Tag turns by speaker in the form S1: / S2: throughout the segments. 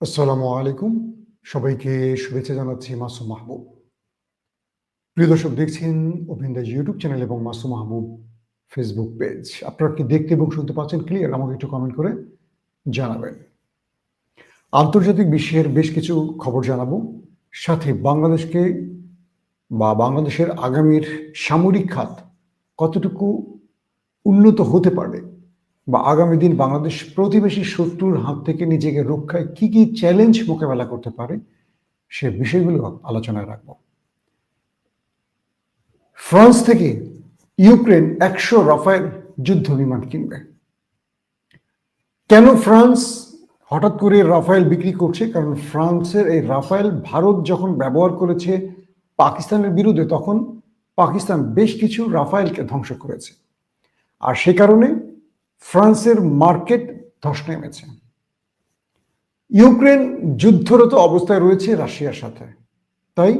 S1: আসসালামু আলাইকুম। সবাইকে শুভেচ্ছা জানাচ্ছি মাসুম মাহবুব। প্রিয় দর্শক, দেখছেন অভিন্দাজ ইউটিউব চ্যানেল এবং মাসুম মাহবুব ফেসবুক পেজ। আপনারা কি দেখতে এবং শুনতে পাচ্ছেন ক্লিয়ার? আমাকে একটু কমেন্ট করে জানাবেন। আন্তর্জাতিক বিশ্বের বেশ কিছু খবর জানাব। সাথে বাংলাদেশকে বা বাংলাদেশের আগামীর সামরিক খাত কতটুকু উন্নত হতে পারে বা আগামী দিন বাংলাদেশ প্রতিবেশী শত্রুর হাত থেকে নিজেকে রক্ষায় কি কি চ্যালেঞ্জ মোকাবেলা করতে পারে, সে বিষয়গুলো আলোচনায় রাখব। ফ্রান্স থেকে ইউক্রেন একশো রাফায়েল যুদ্ধ বিমান কিনবে। কেন ফ্রান্স হঠাৎ করে রাফায়েল বিক্রি করছে? কারণ ফ্রান্সের এই রাফায়েল ভারত যখন ব্যবহার করেছে পাকিস্তানের বিরুদ্ধে, তখন পাকিস্তান বেশ কিছু রাফায়েলকে ধ্বংস করেছে। আর সে কারণে ফ্রান্সের মার্কেট ধস নেমেছে। ইউক্রেন যুদ্ধরত অবস্থায় রয়েছে রাশিয়ার সাথে। তাই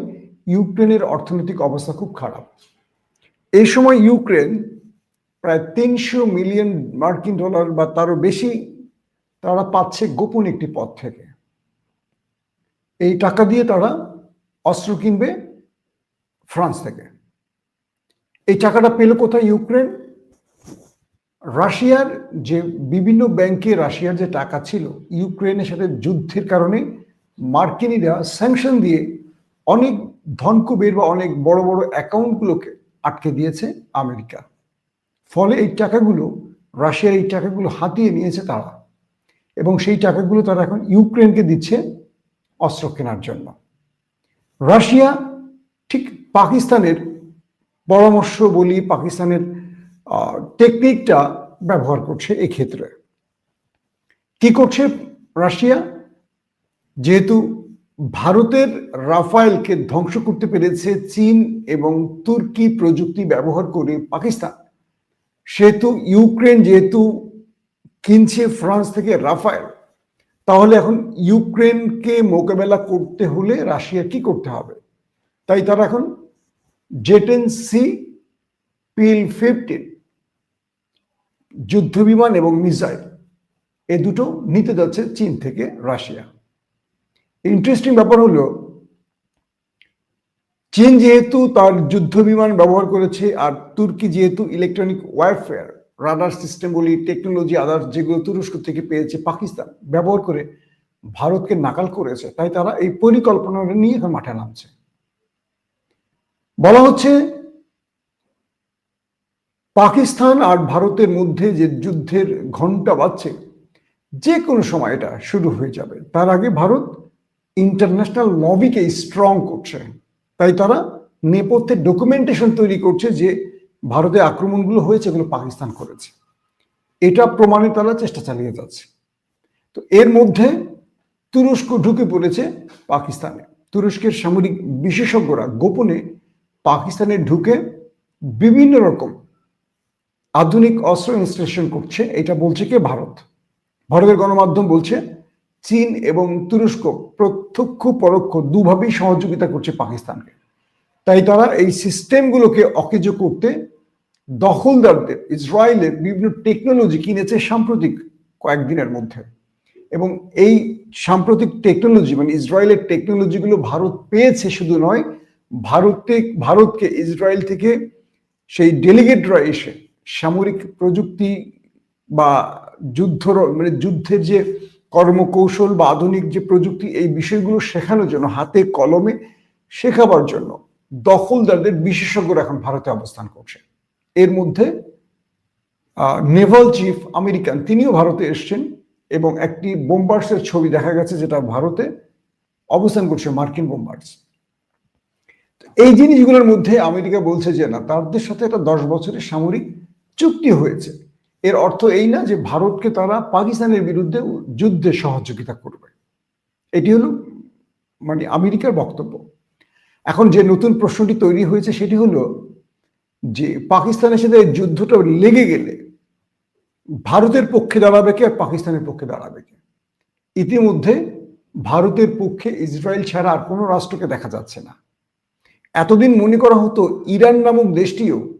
S1: ইউক্রেনের অর্থনৈতিক অবস্থা খুব খারাপ। এই সময় ইউক্রেন প্রায় তিনশো মিলিয়ন মার্কিন ডলার বা তারও বেশি তারা পাচ্ছে গোপন একটি পথ থেকে। এই টাকা দিয়ে তারা অস্ত্র কিনবে ফ্রান্স থেকে। এই টাকাটা পেল কোথায় ইউক্রেন? রাশিয়ার যে বিভিন্ন ব্যাংকে রাশিয়ার যে টাকা ছিল ইউক্রেনের সাথে যুদ্ধের কারণে মার্কিনিরা স্যাংশন দিয়ে অনেক ধনকুবের বা অনেক বড় বড় অ্যাকাউন্টগুলোকে আটকে দিয়েছে আমেরিকা। ফলে এই টাকাগুলো রাশিয়ার এই টাকাগুলো হাতিয়ে নিয়েছে তারা। এবং সেই টাকাগুলো তারা এখন ইউক্রেনকে দিচ্ছে অস্ত্র কেনার জন্য। রাশিয়া ঠিক পাকিস্তানের পরামর্শ বলি, পাকিস্তানের টেকনিকটা ব্যবহার করছে এই ক্ষেত্রে কি করছে রাশিয়া? যেহেতু ভারতের রাফায়েলকে ধ্বংস করতে পেরেছে চীন এবং তুর্কি প্রযুক্তি ব্যবহার করে পাকিস্তান, সেহেতু ইউক্রেন যেহেতু কিনছে ফ্রান্স থেকে রাফায়েল, তাহলে এখন ইউক্রেনকে মোকাবেলা করতে হলে রাশিয়া কি করতে হবে? তাই তারা এখন জেটেন সি পিল ফিফটিন যুদ্ধ বিমান এবং মিসাইল। এ দুটো নিতে যাচ্ছে চীন থেকে রাশিয়া। ইন্টারেস্টিং ব্যাপার হলো, চীন যেহেতু তার যুদ্ধ বিমান ব্যবহার করেছে আর তুর্কি যেহেতু ইলেকট্রনিক ওয়ারফেয়ার রাডার সিস্টেম বলি টেকনোলজি আদার্স যেগুলো তুরস্ক থেকে পেয়েছে পাকিস্তান ব্যবহার করে ভারতকে নাকাল করেছে, তাই তারা এই পরিকল্পনা নিয়ে মাঠে নামছে। বলা হচ্ছে পাকিস্তান আর ভারতের মধ্যে যে যুদ্ধের ঘণ্টা বাজছে, যে কোনো সময় এটা শুরু হয়ে যাবে। তার আগে ভারত ইন্টারন্যাশনাল লবিকে স্ট্রং করছে। তাই তারা নেপথ্যে ডকুমেন্টেশন তৈরি করছে যে ভারতে আক্রমণগুলো হয়েছে এগুলো পাকিস্তান করেছে। এটা প্রমাণে তারা চেষ্টা চালিয়ে যাচ্ছে। তো এর মধ্যে তুরস্ক ঢুকে পড়েছে পাকিস্তানে। তুরস্কের সামরিক বিশেষজ্ঞরা গোপনে পাকিস্তানে ঢুকে বিভিন্ন রকম আধুনিক অস্ত্র ইনস্টলেশন করছে, এটা বলছে কে ভারত? ভারতের গণমাধ্যম বলছে, চীন এবং তুরস্ক প্রত্যক্ষ পরোক্ষ দুভাবেই সহযোগিতা করছে পাকিস্তানকে। তাই তারা এই সিস্টেমগুলোকে অকেজ করতে দখলদারদের, ইসরায়েলের বিভিন্ন টেকনোলজি কিনেছে সাম্প্রতিক কয়েকদিনের মধ্যে। এবং এই সাম্প্রতিক টেকনোলজি মানে ইসরায়েলের টেকনোলজিগুলো ভারত পেয়েছে শুধু নয়, ভারতে, ভারতকে, ইসরায়েল থেকে সেই ডেলিগেটরা এসে সামরিক প্রযুক্তি বা যুদ্ধ মানে যুদ্ধের যে কর্মকৌশল বা আধুনিক যে প্রযুক্তি, এই বিষয়গুলো শেখানোর জন্য, হাতে কলমে শেখাবার জন্য দখলদারদের বিশেষজ্ঞরা এখন ভারতে অবস্থান করছে। এর মধ্যে নেভাল চিফ আমেরিকান, তিনিও ভারতে এসছেন এবং একটি বোম্বার্সের ছবি দেখা গেছে যেটা ভারতে অবস্থান করছে, মার্কিন বোম্বার্স। এই জিনিসগুলোর মধ্যে আমেরিকা বলছে যে, না, তাদের সাথে একটা দশ বছরের সামরিক চুক্তি হয়েছে। এর অর্থ এই না যে ভারতকে তারা পাকিস্তানের বিরুদ্ধে যুদ্ধে সহযোগিতা করবে। এটি হলো মানে আমেরিকার বক্তব্য। এখন যে নতুন প্রশ্নটি তৈরি হয়েছে সেটি হলো যে পাকিস্তানের সাথে যুদ্ধটা লেগে গেলে ভারতের পক্ষে দাঁড়াবে কে আর পাকিস্তানের পক্ষে দাঁড়াবে কে? ইতিমধ্যে ভারতের পক্ষে ইসরায়েল ছাড়া আর কোনো রাষ্ট্রকে দেখা যাচ্ছে না। এতদিন মনে করা হতো ইরান নামক দেশটিও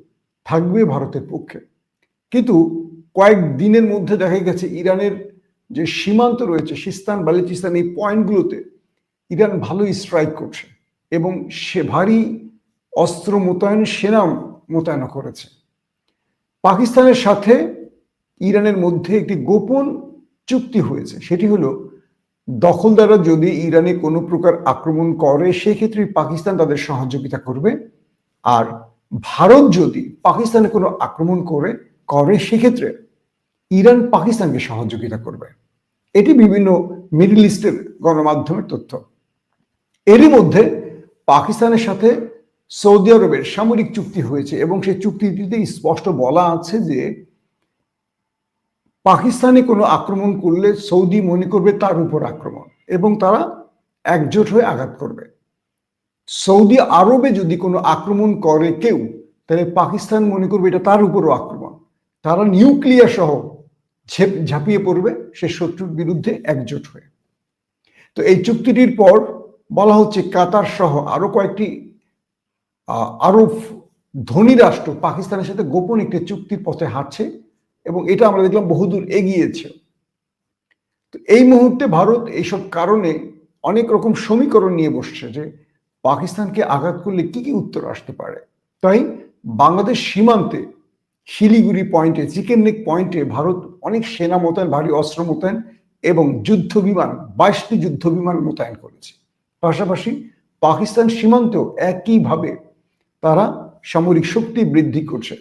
S1: থাকবে ভারতের পক্ষে। কিন্তু কয়েক দিনের মধ্যে দেখা গেছে ইরানের যে সীমান্ত রয়েছে, সিস্তান, বালুচিস্তান, এই পয়েন্টগুলোতে ইরান ভালোই স্ট্রাইক করছে এবং সে ভারী অস্ত্র মোতায়েন, সেনা মোতায়েন করেছে। পাকিস্তানের সাথে ইরানের মধ্যে একটি গোপন চুক্তি হয়েছে, সেটি হলো দখলদাররা যদি ইরানে কোনো প্রকার আক্রমণ করে, সেক্ষেত্রে পাকিস্তান তাদের সহযোগিতা করবে। আর ভারত যদি পাকিস্তানে কোনো আক্রমণ করে করে সেক্ষেত্রে ইরান পাকিস্তানকে সহযোগিতা করবে। এটি বিভিন্ন মিডল ইস্টের গণমাধ্যমের তথ্য। এরই মধ্যে পাকিস্তানের সাথে সৌদি আরবের সামরিক চুক্তি হয়েছে এবং সেই চুক্তিটিতে স্পষ্ট বলা আছে যে, পাকিস্তানে কোনো আক্রমণ করলে সৌদি মনে করবে তার উপর আক্রমণ এবং তারা একজোট হয়ে আঘাত করবে। সৌদি আরবে যদি কোনো আক্রমণ করে কেউ, তাহলে পাকিস্তান মনে করবে এটা তার উপরও আক্রমণ। তারা নিউক্লিয়ার সহ ঝেপ, ঝাঁপিয়ে পড়বে, সে শত্রুর বিরুদ্ধে একজোট হয়ে। তো এই চুক্তিটির পর বলা হচ্ছে কাতার সহ আরও কয়েকটি আরব ধনী রাষ্ট্র পাকিস্তানের সাথে গোপন একটি চুক্তির পথে হাঁটছে এবং এটা আমরা দেখলাম বহুদূর এগিয়েছে। তো এই মুহূর্তে ভারত এইসব কারণে অনেক রকম সমীকরণ নিয়ে বসছে যে পাকিস্তানকে আঘাত করলে কি কি উত্তর আসতে পারে? তাই বাংলাদেশ সীমান্তে, শিলিগুড়ি পয়েন্টে চিকেন নেক পয়েন্টে ভারত অনেক সেনা মোতায়েন, ভারী অস্ত্র মোতায়েন এবং যুদ্ধ বিমান, বাইশটি যুদ্ধ বিমান মোতায়েন করেছে। পাশাপাশি পাকিস্তান সীমান্তেও একইভাবে তারা সামরিক শক্তি বৃদ্ধি করছে।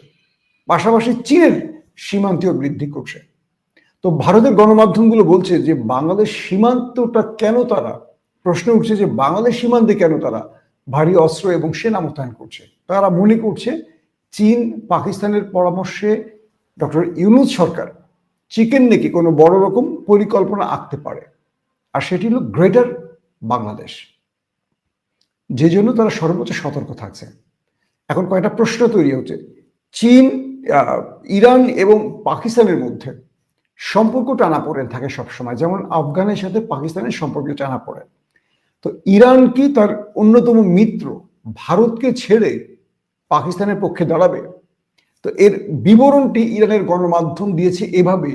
S1: পাশাপাশি চীনের সীমান্তেও বৃদ্ধি করছে। তো ভারতের গণমাধ্যমগুলো বলছে যে, বাংলাদেশ সীমান্তটা কেন তারা? প্রশ্ন উঠছে যে, বাংলাদেশ সীমান্তে কেন তারা ভারী অস্ত্র এবং সেনা মোতায়েন করছে। তারা মনে করছে চীন পাকিস্তানের পরামর্শে ডক্টর ইউনুস সরকার চিকেন নেকি কোনো বড় রকম পরিকল্পনা আঁকতে পারে। আর সেটি হলো গ্রেটার বাংলাদেশ। যে জন্য তারা সর্বোচ্চ সতর্ক থাকছে। এখন কয়েকটা প্রশ্ন তৈরি হচ্ছে। চীন ইরান এবং পাকিস্তানের মধ্যে সম্পর্ক টানা পড়েন থাকে সবসময়। যেমন আফগানের সাথে পাকিস্তানের সম্পর্ক টানা পড়ে। তো ইরান কি তার অন্যতম মিত্র? ভারতকে ছেড়ে পাকিস্তানের পক্ষে দাঁড়াবে? তো এর বিবরণটি ইরানের গণমাধ্যম দিয়েছে এভাবে,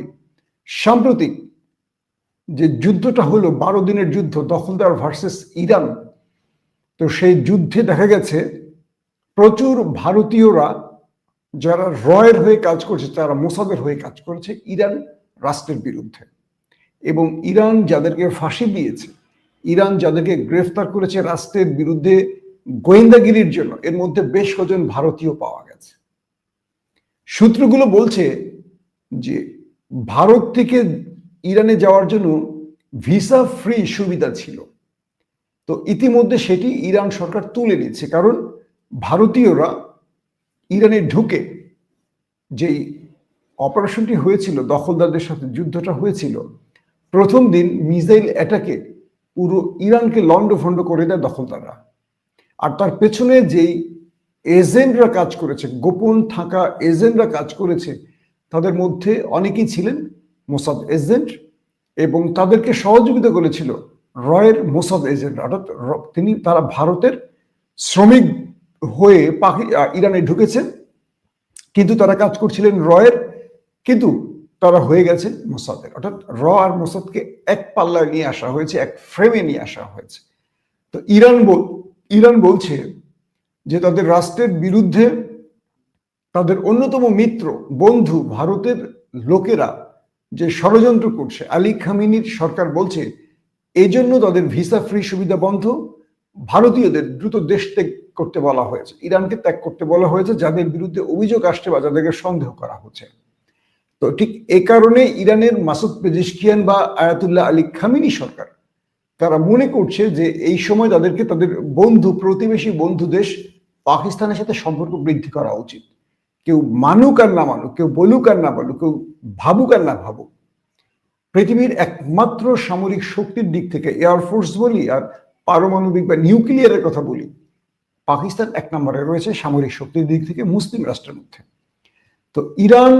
S1: সাম্প্রতিক যে যুদ্ধটা হলো, বারো দিনের যুদ্ধ, দখলদার ভার্সেস ইরান, তো সেই যুদ্ধে দেখা গেছে প্রচুর ভারতীয়রা যারা রয়ের হয়ে কাজ করছে, তারা মোসাদের হয়ে কাজ করেছে ইরান রাষ্ট্রের বিরুদ্ধে। এবং ইরান যাদেরকে ফাঁসি দিয়েছে ইরান যাদেরকে গ্রেফতার করেছে রাষ্ট্রের বিরুদ্ধে গোয়েন্দাগিরির জন্য, এর মধ্যে বেশ কজন ভারতীয় পাওয়া গেছে। সূত্রগুলো বলছে যে ভারত থেকে ইরানে যাওয়ার জন্য ভিসা ফ্রি সুবিধা ছিল। তো ইতিমধ্যে সেটি ইরান সরকার তুলে নিচ্ছে কারণ ভারতীয়রা ইরানে ঢুকে যেই অপারেশনটি হয়েছিল, দখলদারদের সাথে যুদ্ধটা হয়েছিল, প্রথম দিন মিসাইল অ্যাটাকে পুরো ইরানকে লন্ডভন্ড করে দেয় দখলদাররা। আর তার পেছনে যেই এজেন্টরা কাজ করেছে, গোপন থাকা এজেন্টরা কাজ করেছে, তাদের মধ্যে অনেকেই ছিলেন মোসাদ এজেন্ট এবং তাদেরকে সহযোগিতা করেছিল রয়ের মোসাদ এজেন্ট। অর্থাৎ তিনি তারা ভারতের শ্রমিক হয়ে পাকি ইরানে ঢুকেছেন। কিন্তু তারা কাজ করছিলেন রয়ের। কিন্তু তারা হয়ে গেছে মোসাদের। অর্থাৎ র আর মোসাদকে এক পাল্লায় নিয়ে আসা হয়েছে, এক ফ্রেমে নিয়ে আসা হয়েছে। তো ইরান বল, ইরান বলছে যে তাদের রাষ্ট্রের বিরুদ্ধে তাদের অন্যতম মিত্র, বন্ধু ভারতের লোকেরা যে ষড়যন্ত্র করছে, আলী খামিনীর সরকার বলছে এই জন্য তাদের ভিসা ফ্রি সুবিধা বন্ধ, ভারতীয়দের দ্রুত দেশ ত্যাগ করতে বলা হয়েছে। ইরানকে ত্যাগ করতে বলা হয়েছে, যাদের বিরুদ্ধে অভিযোগ আসছে বা যাদেরকে সন্দেহ করা হচ্ছে। তো ঠিক এ কারণে ইরানের মাসুদ পেজিশকিয়ান বা আয়াতুল্লাহ আলী খামিনি সরকার, তারা মনে করছে যে এই সময় তাদেরকে তাদের বন্ধু, প্রতিবেশী বন্ধু দেশ পাকিস্তানের সাথে সম্পর্ক বৃদ্ধি করা উচিত। কেউ মানুক আর না মানুক, কেউ বলুক আর না বলুক, কেউ ভাবুক আর না ভাবুক, পৃথিবীর একমাত্র সামরিক শক্তির দিক থেকে এয়ারফোর্স বলি আর পারমাণবিক বা নিউক্লিয়ারের কথা বলি, পাকিস্তান এক নম্বরে রয়েছে সামরিক শক্তির দিক থেকে মুসলিম রাষ্ট্রের মধ্যে। তো ইরান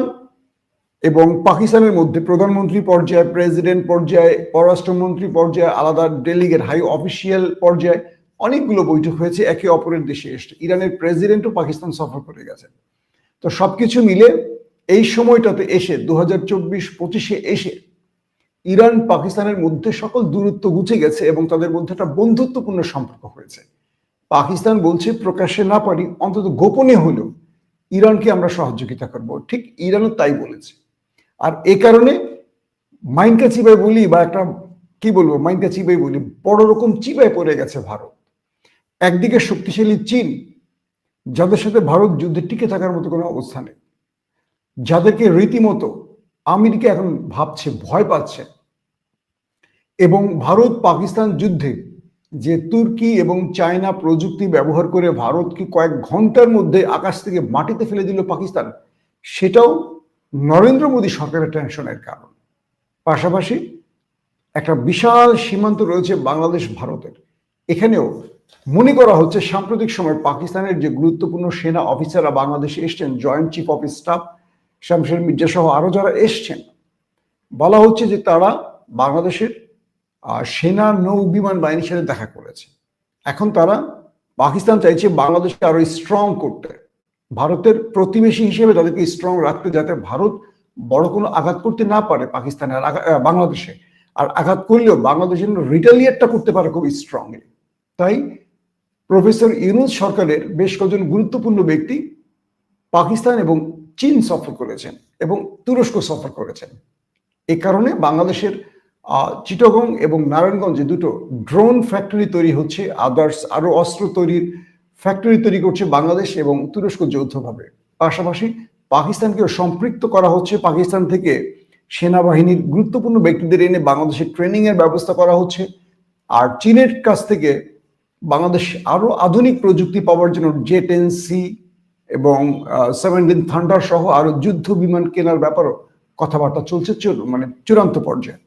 S1: এবং পাকিস্তানের মধ্যে প্রধানমন্ত্রী পর্যায়ে প্রেসিডেন্ট পর্যায়ে, পররাষ্ট্রমন্ত্রী পর্যায়ে, আলাদা ডেলিগেট হাই অফিসিয়াল পর্যায়ে অনেকগুলো বৈঠক হয়েছে, একে অপরের দেশে এসে। ইরানের প্রেসিডেন্টও পাকিস্তান সফর করে গেছে। তো সবকিছু মিলে এই সময়টাতে এসে দু হাজার চব্বিশ পঁচিশে এসে ইরান, পাকিস্তানের মধ্যে সকল দূরত্ব গুছে গেছে এবং তাদের মধ্যে একটা বন্ধুত্বপূর্ণ সম্পর্ক হয়েছে। পাকিস্তান বলছে, প্রকাশ্যে না পারি, অন্তত গোপনে হলেও ইরানকে আমরা সহযোগিতা করব। ঠিক ইরানও তাই বলেছে। আর এ কারণে মাইনকা চিবাই বলি বা একটা, কি বলব, মাইনকা চিবাই বলি, বড় রকম চিবাই পড়ে গেছে ভারত। একদিকে শক্তিশালী চীন, যাদের সাথে ভারত যুদ্ধে টিকে থাকার মতো কোনো অবস্থা নেই। যাদেরকে রীতিমতো আমেরিকা এখন ভাবছে, ভয় পাচ্ছে। এবং ভারত পাকিস্তান যুদ্ধে যে তুর্কি এবং চায়না প্রযুক্তি ব্যবহার করে ভারতকে কয়েক ঘণ্টার মধ্যে আকাশ থেকে মাটিতে ফেলে দিল পাকিস্তান, সেটাও নরেন্দ্র মোদী সরকারের টেনশনের কারণ। পাশাপাশি একটা বিশাল সীমান্ত রয়েছে বাংলাদেশ, ভারতের। এখানেও মনে করা হচ্ছে সাম্প্রতিক সময় পাকিস্তানের যে গুরুত্বপূর্ণ সেনা অফিসাররা বাংলাদেশে এসছেন, joint chief of staff Shamsher Mirza সহ আরও যারা এসছেন, বলা হচ্ছে যে তারা বাংলাদেশের সেনা নৌ বিমান বাহিনীর সাথে দেখা করেছে। এখন তারা পাকিস্তান চাইছে বাংলাদেশকে আরও স্ট্রং করতে। ভারতের প্রতিবেশী হিসেবে তাদেরকে স্ট্রং রাখতে যাতে ভারত বড় কোনো আঘাত করতে না পারে পাকিস্তানে আর বাংলাদেশে। আর আঘাত করলেও বাংলাদেশ যেন রিটালিয়েটটা করতে পারে খুব স্ট্রংলি তাই প্রফেসর ইউনুস সরকারের বেশ কজন গুরুত্বপূর্ণ ব্যক্তি পাকিস্তান এবং চীন সফর করেছেন এবং তুরস্ক সফর করেছেন। এ কারণে বাংলাদেশের চিটগং এবং নারায়ণগঞ্জে দুটো ড্রোন ফ্যাক্টরি তৈরি হচ্ছে। আদার্স আরও অস্ত্র তৈরির ফ্যাক্টরি তৈরি করছে বাংলাদেশ এবং তুরস্ক যৌথভাবে। পাশাপাশি পাকিস্তানকেও সম্পৃক্ত করা হচ্ছে। পাকিস্তান থেকে সেনাবাহিনীর গুরুত্বপূর্ণ ব্যক্তিদের এনে বাংলাদেশের ট্রেনিং এর ব্যবস্থা করা হচ্ছে। আর চীনের কাছ থেকে বাংলাদেশ আরও আধুনিক প্রযুক্তি পাওয়ার জন্য জে টেন সি এবং সেভেন্টিন থান্ডার সহ আরও যুদ্ধ বিমান কেনার ব্যাপারও কথাবার্তা চলছে মানে চূড়ান্ত পর্যায়ে।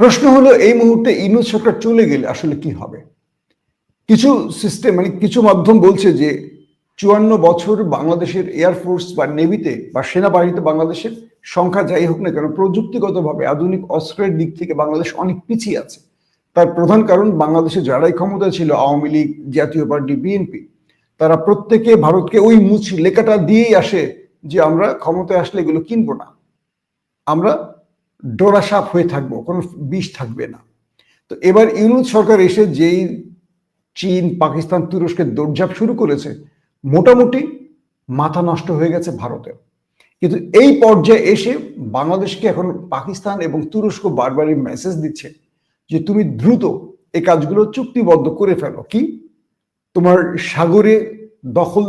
S1: প্রশ্ন হলো, এই মুহূর্তে ইনুজ সরকার চলে গেলে আসলে কি হবে? কিছু সিস্টেম মানে কিছু মাধ্যম বলছে যে চুয়ান্ন বছর বাংলাদেশের এয়ারফোর্স বা নেভিতে বা সেনাবাহিনীতে বাংলাদেশের সংখ্যা যাই হোক না কেন, প্রযুক্তিগতভাবে আধুনিক অস্ত্রের দিক থেকে বাংলাদেশ অনেক পিছিয়ে আছে। তার প্রধান কারণ বাংলাদেশে যারাই ক্ষমতা ছিল, আওয়ামী লীগ, জাতীয় পার্টি বিএনপি তারা প্রত্যেকে ভারতকে ওই মুছি লেখাটা দিয়েই আসে যে আমরা ক্ষমতায় আসলে এগুলো কিনবো না। আমরা ডোরা সাপ হয়ে থাকব, কোনো বিষ থাকবে না। তো এবার ইউনুস সরকার এসে যেই চীন, পাকিস্তান, তুরস্কের দৌড়ঝাঁপ শুরু করেছে, মোটামুটি মাথা নষ্ট হয়ে গেছে ভারতের। কিন্তু এই পর্যায়ে এসে বাংলাদেশকে এখন পাকিস্তান এবং তুরস্ক বারবারই মেসেজ দিচ্ছে যে তুমি দ্রুত এই কাজগুলো চুক্তিবদ্ধ করে ফেলো। কি? তোমার সাগরে দখল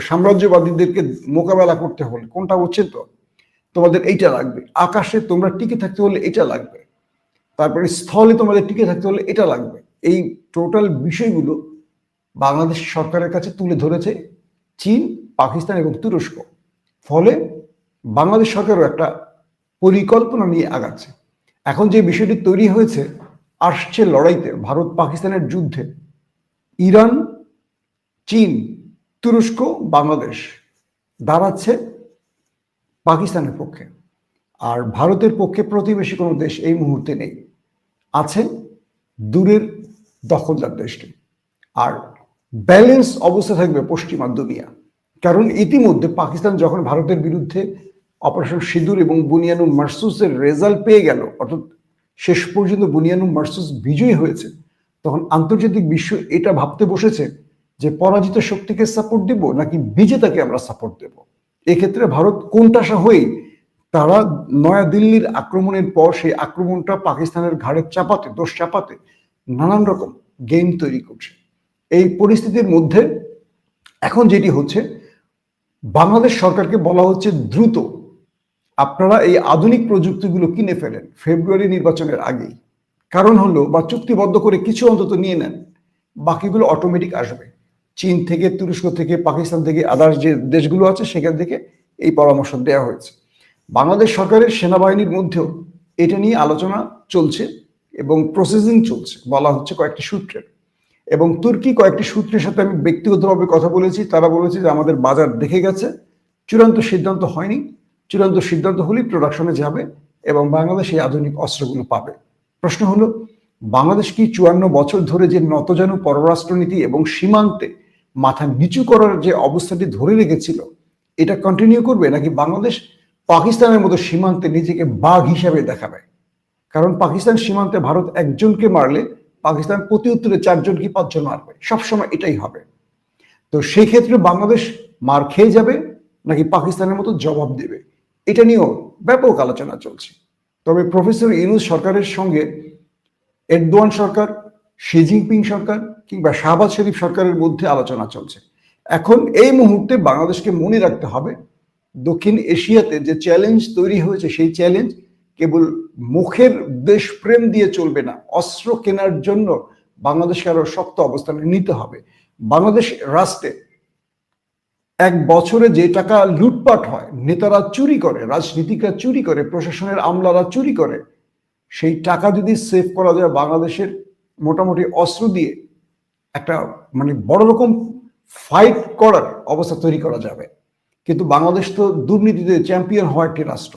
S1: সাম্রাজ্যবাদীদেরকে মোকাবেলা করতে হলে কোনটা হচ্ছে তো? তোমাদের এইটা লাগবে। আকাশে তোমরা টিকে থাকতে হলে এটা লাগবে। তারপরে স্থলে তোমাদের টিকে থাকতে হলে এটা লাগবে। এই টোটাল বিষয়গুলো বাংলাদেশ সরকারের কাছে তুলে ধরেছে চীন, পাকিস্তান এবং তুরস্ক। ফলে বাংলাদেশ সরকারও একটা পরিকল্পনা নিয়ে আগাচ্ছে। এখন যে বিষয়টি তৈরি হয়েছে, আসছে লড়াইতে ভারত পাকিস্তানের যুদ্ধে। ইরান, চীন, তুরস্ক, বাংলাদেশ দাঁড়াচ্ছে পাকিস্তানের পক্ষে। আর ভারতের পক্ষে প্রতিবেশী কোনো দেশ এই মুহূর্তে নেই। আছে দূরের দখলদার দেশটি। আর ব্যালেন্স অবস্থা থাকবে পশ্চিমা দুনিয়া। কারণ ইতিমধ্যে পাকিস্তান যখন ভারতের বিরুদ্ধে অপারেশন সিঁদুর এবং বুনিয়ানু মার্সুসের রেজাল্ট পেয়ে গেল, অর্থাৎ শেষ পর্যন্ত বুনিয়ানু মার্সুস বিজয়ী হয়েছে, তখন আন্তর্জাতিক বিশ্ব এটা ভাবতে বসেছে যে পরাজিত শক্তিকে সাপোর্ট দেব নাকি বিজেতাকে আমরা সাপোর্ট দেব? এক্ষেত্রে ভারত কোনটাসা হয়ে তারা নয়াদিল্লির আক্রমণের পর সেই আক্রমণটা পাকিস্তানের ঘাড়ে চাপাতে, দোষ চাপাতে নানান রকম গেম তৈরি করছে। এই পরিস্থিতির মধ্যে এখন যেটি হচ্ছে, বাংলাদেশ সরকারকে বলা হচ্ছে দ্রুত। আপনারা এই আধুনিক প্রযুক্তিগুলো কিনে ফেলেন ফেব্রুয়ারি নির্বাচনের আগেই। কারণ হলো, বা চুক্তিবদ্ধ করে কিছু অন্তত নিয়ে নেন, বাকিগুলো অটোমেটিক আসবে। চীন থেকে, তুরস্ক থেকে, পাকিস্তান থেকে আদার্স যে দেশগুলো আছে, সেখান থেকে এই পরামর্শ দেওয়া হয়েছে। বাংলাদেশ সরকারের সেনাবাহিনীর মধ্যেও এটা নিয়ে আলোচনা চলছে। এবং প্রসেসিং চলছে, বলা হচ্ছে কয়েকটি সূত্রের। এবং তুর্কি কয়েকটি সূত্রের সাথে আমি ব্যক্তিগতভাবে কথা বলেছি, তারা বলেছে যে আমাদের বাজার দেখে গেছে, চূড়ান্ত সিদ্ধান্ত হয়নি, চূড়ান্ত সিদ্ধান্ত হলেই প্রোডাকশনে যাবে এবং বাংলাদেশ এই আধুনিক অস্ত্রগুলো পাবে। প্রশ্ন হলো, বাংলাদেশ কি চুয়ান্ন বছর ধরে যে নতজানু পররাষ্ট্রনীতি এবং সীমান্তে মাথা নিচু করার যে অবস্থাটি ধরে রেখেছিল, এটা কন্টিনিউ করবে নাকি বাংলাদেশ পাকিস্তানের মতো সীমান্তে নিজেকে বাঘ হিসাবে দেখাবে কারণ পাকিস্তান সীমান্তে ভারত একজনকে মারলে পাকিস্তান প্রতি উত্তরে চারজন কি পাঁচজন মারবে? সবসময় এটাই হবে। তো সেই ক্ষেত্রে বাংলাদেশ মার খেয়ে যাবে নাকি পাকিস্তানের মতো জবাব দেবে? এটা নিয়েও ব্যাপক আলোচনা চলছে। তবে প্রফেসর ইউনুস সরকারের সঙ্গে এরদোয়ান সরকার, শি জিনপিং সরকার কিংবা শাহবাজ শরীফ সরকারের মধ্যে আলোচনা চলছে। এখন এই মুহূর্তে বাংলাদেশকে মনে রাখতে হবে, দক্ষিণ এশিয়াতে যে চ্যালেঞ্জ তৈরি হয়েছে, সেই চ্যালেঞ্জ কেবল মুখের দেশপ্রেম দিয়ে চলবে না, অস্ত্র কেনার জন্য বাংলাদেশকে আরও শক্ত অবস্থানে নিতে হবে। বাংলাদেশ রাষ্ট্রে এক বছরে যে টাকা লুটপাট হয়, নেতারা চুরি করে, রাজনীতিকরা চুরি করে, প্রশাসনের আমলারা চুরি করে, সেই টাকা যদি সেভ করা যায় বাংলাদেশের মোটামুটি অস্ত্র দিয়ে, একটা মানে বড় রকম ফাইট করার অবস্থা তৈরি করা যাবে। কিন্তু বাংলাদেশ তো দুর্নীতিতে চ্যাম্পিয়ন হয় একটি রাষ্ট্র।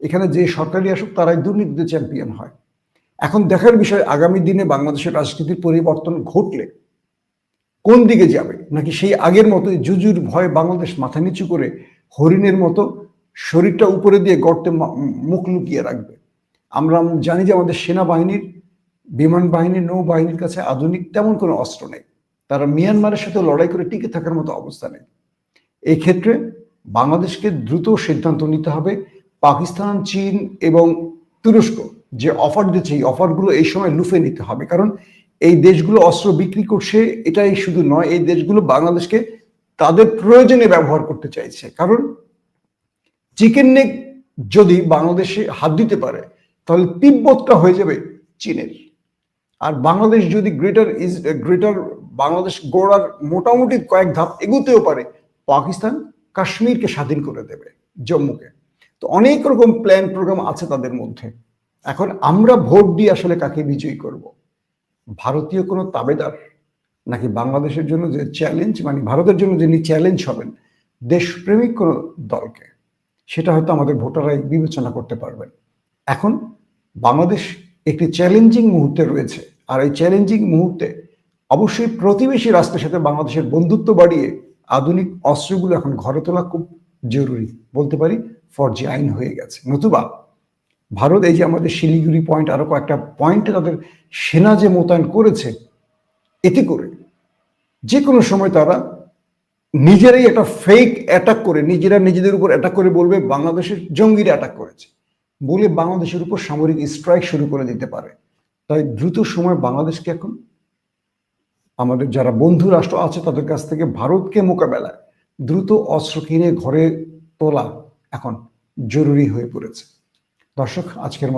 S1: এখানে যে সরকারি আসুক, তারাই দুর্নীতিতে চ্যাম্পিয়ন হয়। এখন দেখার বিষয়, আগামী দিনে বাংলাদেশের রাজনীতির পরিবর্তন ঘটলে কোন দিকে যাবে? নাকি সেই আগের মতোই জুজুর ভয়ে বাংলাদেশ মাথা নিচু করে হরিণের মতো শরীরটা উপরে দিয়ে গর্তে মুখ লুকিয়ে রাখবে? আমরা জানি যে আমাদের সেনাবাহিনীর, বিমান বাহিনীর, নৌবাহিনীর কাছে আধুনিক তেমন কোনো অস্ত্র নেই। তারা মিয়ানমারের সাথে লড়াই করে টিকে থাকার মতো অবস্থা নেই। এই ক্ষেত্রে বাংলাদেশকে দ্রুত সিদ্ধান্ত নিতে হবে পাকিস্তান, চীন এবং তুরস্ক যে অফার দিচ্ছে, এই অফারগুলো এই সময় লুফে নিতে হবে। কারণ এই দেশগুলো অস্ত্র বিক্রি করছে, এটাই শুধু নয়, এই দেশগুলো বাংলাদেশকে তাদের প্রয়োজনে ব্যবহার করতে চাইছে। কারণ চিকেন নেক যদি বাংলাদেশে হাত দিতে পারে, তাহলে তিব্বতটা হয়ে যাবে চীনের। আর বাংলাদেশ যদি গ্রেটার ইজ, গ্রেটার বাংলাদেশ গোড়ার মোটামুটি কয়েক ধাপ এগুতেও পারে, পাকিস্তান কাশ্মীরকে স্বাধীন করে দেবে জম্মুকে। তো অনেক রকম প্ল্যান প্রোগ্রাম আছে তাদের মধ্যে। এখন আমরা ভোট দিয়ে আসলে কাকে বিজয়ী করব? ভারতীয় কোনো তাবেদার নাকি বাংলাদেশের জন্য যে চ্যালেঞ্জ মানে ভারতের জন্য যিনি চ্যালেঞ্জ হবেন, দেশপ্রেমিক কোনো দলকে? সেটা হয়তো আমাদের ভোটাররাই বিবেচনা করতে পারবেন। এখন বাংলাদেশ একটি চ্যালেঞ্জিং মুহূর্তে রয়েছে। আর এই চ্যালেঞ্জিং মুহূর্তে অবশ্যই প্রতিবেশী রাষ্ট্রের সাথে বাংলাদেশের বন্ধুত্ব বাড়িয়ে আধুনিক অস্ত্রগুলো এখন ঘরে তোলা খুব জরুরি, বলতে পারি ফরজি আইন হয়ে গেছে। নতুবা ভারত এই যে আমাদের শিলিগুড়ি পয়েন্ট আরও কয়েকটা পয়েন্টে তাদের সেনা যে মোতায়েন করেছে, এতে করে যে কোনো সময় তারা নিজেরাই একটা ফেক অ্যাটাক করে, নিজেরা নিজেদের উপর অ্যাটাক করে বলবে, বাংলাদেশের জঙ্গিরা অ্যাটাক করেছে। বলে বাংলাদেশের উপর সামরিক স্ট্রাইক শুরু করে দিতে পারে। তাই দ্রুত সময় বাংলাদেশকে এখন আমাদের যারা বন্ধু রাষ্ট্র আছে তাদের কাছ থেকে ভারতকে মোকাবেলায় দ্রুত অস্ত্র কিনে ঘরে তোলা এখন জরুরি হয়ে পড়েছে। দর্শক আজকের